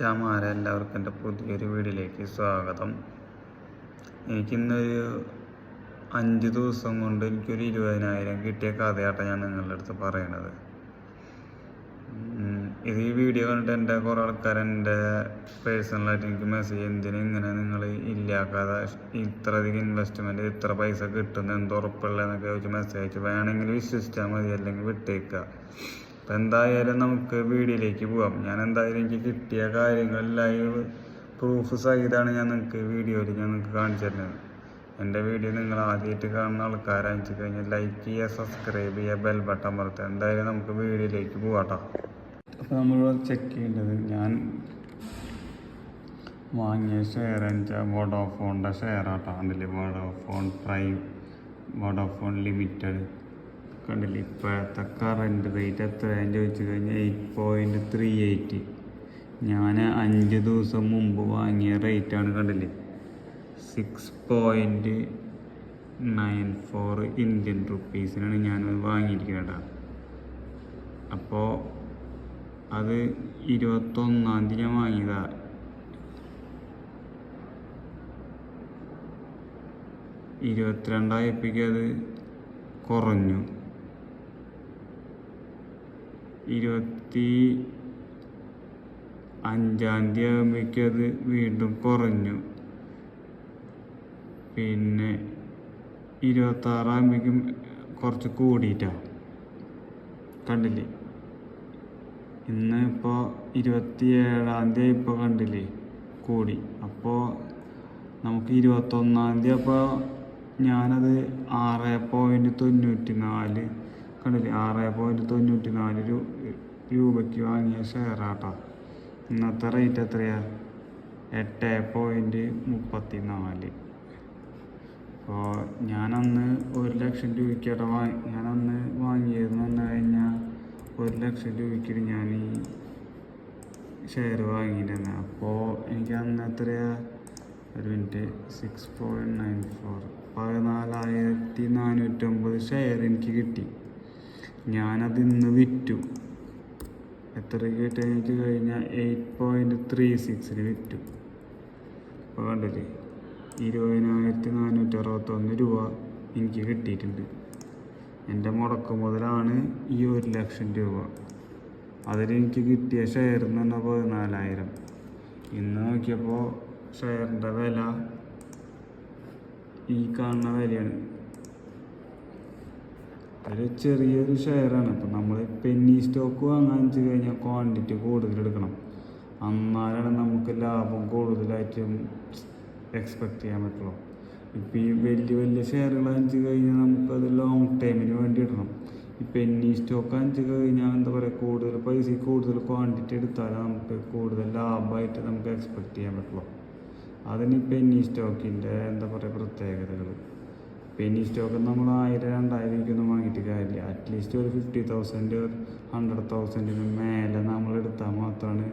ചാമാരെ എല്ലാവർക്കും എന്റെ പുതിയൊരു വീഡിയോയിലേക്ക് സ്വാഗതം. എനിക്കിന്നൊരു അഞ്ച് ദിവസം കൊണ്ട് എനിക്കൊരു ഇരുപതിനായിരം കിട്ടിയ കഥയാട്ടെ ഞാൻ നിങ്ങളുടെ അടുത്ത് പറയണത്. ഇത് ഈ വീഡിയോ കണ്ടിട്ട് എന്റെ കുറേ ആൾക്കാർ എന്റെ പേഴ്സണലായിട്ട് എനിക്ക് മെസ്സേജ് എന്തിനും ഇങ്ങനെ നിങ്ങൾ ഇല്ലാക്കാതെ ഇത്ര അധികം ഇൻവെസ്റ്റ്മെന്റ് ഇത്ര പൈസ കിട്ടുന്ന എന്ത് ഉറപ്പുള്ളതെന്നൊക്കെ ചോദിച്ച് മെസ്സേജ് അയച്ചു. വേണമെങ്കിൽ വിശ്വസിച്ചാൽ മതി അല്ലെങ്കിൽ വിട്ടേക്കുക. അപ്പം എന്തായാലും നമുക്ക് വീഡിയോയിലേക്ക് പോവാം. ഞാൻ എന്തായാലും എനിക്ക് കിട്ടിയ കാര്യങ്ങൾ ലൈവ് പ്രൂഫ് സഹിതമാണ് ഞാൻ നിങ്ങൾക്ക് വീഡിയോയിൽ ഞാൻ നിങ്ങൾക്ക് കാണിച്ചു തരുന്നത്. എന്റെ വീഡിയോ നിങ്ങൾ ആദ്യമായിട്ട് കാണുന്ന ആൾക്കാരയച്ചു കഴിഞ്ഞാൽ ലൈക്ക് ചെയ്യുക സബ്സ്ക്രൈബ് ചെയ്യുക ബെൽ ബട്ടൺ അമർത്തുക. എന്തായാലും നമുക്ക് വീഡിയോയിലേക്ക് പോവാട്ടോ അപ്പോൾ നമ്മൾ ചെക്ക് ചെയ്യേണ്ടത് ഞാൻ വാങ്ങിയ ഷെയർ വെച്ചാൽ വോഡോഫോണിന്റെ ഷെയർ ആട്ടോ അതിൽ വോഡോഫോൺ പ്രൈം വോഡോഫോൺ ലിമിറ്റഡ് കണ്ടില്ലേ. ഇപ്പോഴത്തെ കറന്റ് റേറ്റ് എത്രയാന്ന് ചോദിച്ചു കഴിഞ്ഞാൽ എയ്റ്റ് പോയിന്റ് ത്രീ എയ്റ്റ് ഞാൻ അഞ്ച് ദിവസം മുമ്പ് വാങ്ങിയ റേറ്റാണ് കണ്ടില്ലേ? Six point nine four Indian റുപ്പീസിനാണ് ഞാനത് വാങ്ങിയിരിക്കുന്നത് അപ്പോൾ അത് ഇരുപത്തൊന്നാം തീയതി ഞാൻ വാങ്ങിയതാ. ഇരുപത്തിരണ്ടായപ്പോഴേക്കും അത് കുറഞ്ഞു. ഇരുപത്തി അഞ്ചാം തീയതി ആകുമ്പോഴേക്കും അത് വീണ്ടും കുറഞ്ഞു. പിന്നെ ഇരുപത്താറാകുമ്പോഴേക്കും കുറച്ച് കൂടിയിട്ടാണ് കണ്ടില്ലേ? ഇന്ന് ഇപ്പോൾ ഇരുപത്തി ഏഴാം തീയതി ഇപ്പോൾ കണ്ടില്ലേ? കൂടി. അപ്പോൾ നമുക്ക് ഇരുപത്തൊന്നാം തീയതി അപ്പോൾ ഞാനത് ആറ് പോയിന്റ് തൊണ്ണൂറ്റി നാല് കണ്ടില്ലേ ആറ് പോയിന്റ് തൊണ്ണൂറ്റി നാല് രൂപയ്ക്ക് വാങ്ങിയ ഷെയറാട്ടോ ഇന്നത്തെ റേറ്റ് എത്രയാണ് എട്ട് പോയിന്റ് മുപ്പത്തി നാല് അപ്പോൾ ഞാനന്ന് ഒരു ലക്ഷം രൂപയ്ക്കട വാങ്ങി ഞാനന്ന് വാങ്ങിയതെന്ന് പറഞ്ഞു കഴിഞ്ഞാൽ ഒരു ലക്ഷം രൂപയ്ക്ക് ഞാൻ ഈ ഷെയർ വാങ്ങിയിരുന്നത് അപ്പോൾ എനിക്ക് അന്ന് എത്രയാ? ഒരു minute six point nine four പതിനാലായിരത്തി നാനൂറ്റമ്പത് ഷെയർ എനിക്ക് കിട്ടി. ഞാനത് ഇന്ന് വിറ്റു. എത്ര കേട്ട് എനിക്ക് കഴിഞ്ഞാൽ എയ്റ്റ് പോയിന്റ് ത്രീ സിക്സിന് വിറ്റു. അപ്പോൾ കണ്ടില്ലേ? ഇരുപതിനായിരത്തി നാനൂറ്റി അറുപത്തൊന്ന് രൂപ എനിക്ക് കിട്ടിയിട്ടുണ്ട്. എന്റെ മുടക്ക് മുതലാണ് ഈ ഒരു ലക്ഷം രൂപ. അതിലെനിക്ക് കിട്ടിയ ഷെയർ എന്ന് പറഞ്ഞാൽ പതിനാലായിരം. ഇന്ന് നോക്കിയപ്പോൾ ഷെയറിന്റെ വില ഈ കാണുന്ന വിലയാണ്. ഒരു ചെറിയൊരു ഷെയറാണ്. അപ്പം നമ്മൾ പെന്നി സ്റ്റോക്ക് വാങ്ങാൻ വെച്ച് കഴിഞ്ഞാൽ ക്വാണ്ടിറ്റി കൂടുതൽ എടുക്കണം. എന്നാലാണ് നമുക്ക് ലാഭം കൂടുതലായിട്ടും എക്സ്പെക്റ്റ് ചെയ്യാൻ പറ്റുള്ളൂ. ഇപ്പം ഈ വലിയ വലിയ ഷെയറുകൾ അഞ്ച് കഴിഞ്ഞാൽ നമുക്കത് ലോങ് ടൈമിന് വേണ്ടി ഇടണം. ഈ പെന്നി സ്റ്റോക്ക് അഞ്ച് കഴിഞ്ഞാൽ എന്താ പറയുക കൂടുതൽ പൈസ കൂടുതൽ ക്വാണ്ടിറ്റി എടുത്താലേ നമുക്ക് കൂടുതൽ ലാഭമായിട്ട് നമുക്ക് എക്സ്പെക്റ്റ് ചെയ്യാൻ പറ്റുള്ളൂ. അതിന് പെന്നി സ്റ്റോക്കിന്റെ എന്താ പറയുക പ്രത്യേകതകൾ പെന്നി സ്റ്റോക്ക് നമ്മൾ ആയിരം രണ്ടായിരം രൂപയ്ക്കൊന്നും വാങ്ങിയിട്ട് കാര്യമില്ല. അറ്റ്ലീസ്റ്റ് ഒരു ഫിഫ്റ്റി തൗസൻഡ് ഹൺഡ്രഡ് തൗസൻഡിന് മേലെ നമ്മൾ എടുത്താൽ മാത്രമാണ്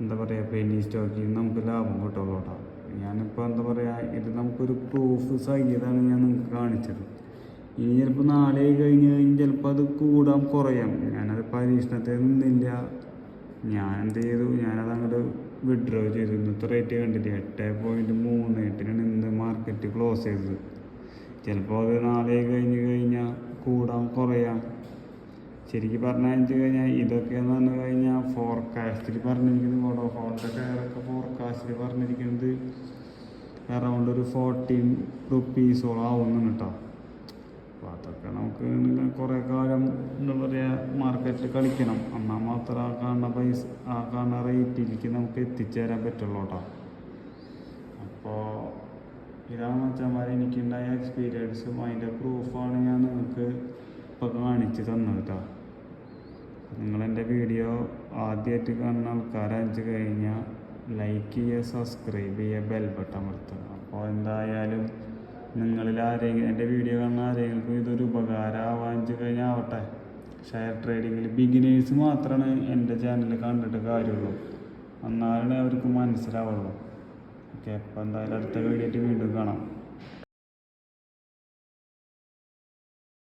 എന്താ പറയുക പെനി സ്റ്റോക്കിൽ നമുക്ക് ലാഭം കിട്ടുള്ളൂ കേട്ടോ. ഞാനിപ്പോൾ എന്താ പറയുക ഇത് നമുക്കൊരു പ്രൂഫ് സഹിതമാണ് ഞാൻ നിങ്ങൾക്ക് കാണിച്ചത്. ഇനി ചിലപ്പോൾ നാളെ കഴിഞ്ഞ് കഴിഞ്ഞ് ചിലപ്പോൾ അത് കൂടാൻ കുറയാം. ഞാനത് പരീക്ഷണത്തിൽ നിന്നില്ല. ഞാൻ എന്ത് ചെയ്തു? ഞാനത് അങ്ങോട്ട് വിഡ്രോ ചെയ്തു. ഇന്നത്തെ റേറ്റ് കണ്ടിട്ട് എട്ട് പോയിന്റ് മൂന്ന് എട്ടിനാണ് ഇന്ന് മാർക്കറ്റ് ക്ലോസ് ചെയ്തത്. ചിലപ്പോൾ അത് നാളെ കഴിഞ്ഞ് കഴിഞ്ഞാൽ കൂടാം കുറയാം. ശരിക്കും പറഞ്ഞു കഴിഞ്ഞ് കഴിഞ്ഞാൽ ഇതൊക്കെ എന്ന് പറഞ്ഞു കഴിഞ്ഞാൽ ഫോർകാസ്റ്റിൽ പറഞ്ഞിരിക്കുന്നത് വോഡോഫോണിന്റെ കയറൊക്കെ ഫോർകാസ്റ്റിൽ പറഞ്ഞിരിക്കുന്നത് അറൗണ്ട് ഒരു ഫോർട്ടീൻ റുപ്പീസോളം ആവുന്നു കേട്ടോ. അപ്പോൾ അതൊക്കെ നമുക്ക് കുറേ കാലം എന്താ പറയുക മാർക്കറ്റിൽ കളിക്കണം. എന്നാൽ മാത്രം ആ കാണുന്ന പൈസ ആ കാണുന്ന റേറ്റിലേക്ക് നമുക്ക് എത്തിച്ചേരാൻ പറ്റുള്ളൂ കേട്ടോ. മച്ചന്മാർ എനിക്കുണ്ടായ എക്സ്പീരിയൻസും അതിന്റെ പ്രൂഫാണ് ഞാൻ നിങ്ങൾക്ക് ഇപ്പോൾ കാണിച്ച് തന്നത് കേട്ടോ നിങ്ങളെന്റെ വീഡിയോ ആദ്യമായിട്ട് കാണുന്ന ആൾക്കാരഞ്ച് കഴിഞ്ഞാൽ ലൈക്ക് ചെയ്യുക സബ്സ്ക്രൈബ് ചെയ്യുക ബെൽ ബട്ടൺ അമർത്തുക. അപ്പോൾ എന്തായാലും നിങ്ങളിൽ ആരെങ്കിലും എന്റെ വീഡിയോ കാണുന്ന ആരെങ്കിലും ഇതൊരു ഉപകാരമാവാഞ്ച് കഴിഞ്ഞാൽ ആവട്ടെ ഷെയർ ട്രേഡിങ്ങിൽ ബിഗിനേഴ്സ് മാത്രമാണ് എന്റെ ചാനൽ കണ്ടിട്ട് കാര്യമുള്ളൂ. എന്നാലേ അവർക്ക് മനസ്സിലാവുള്ളൂ. ഓക്കെ അപ്പോൾ എന്തായാലും അടുത്ത വീഡിയോ വീണ്ടും കാണാം.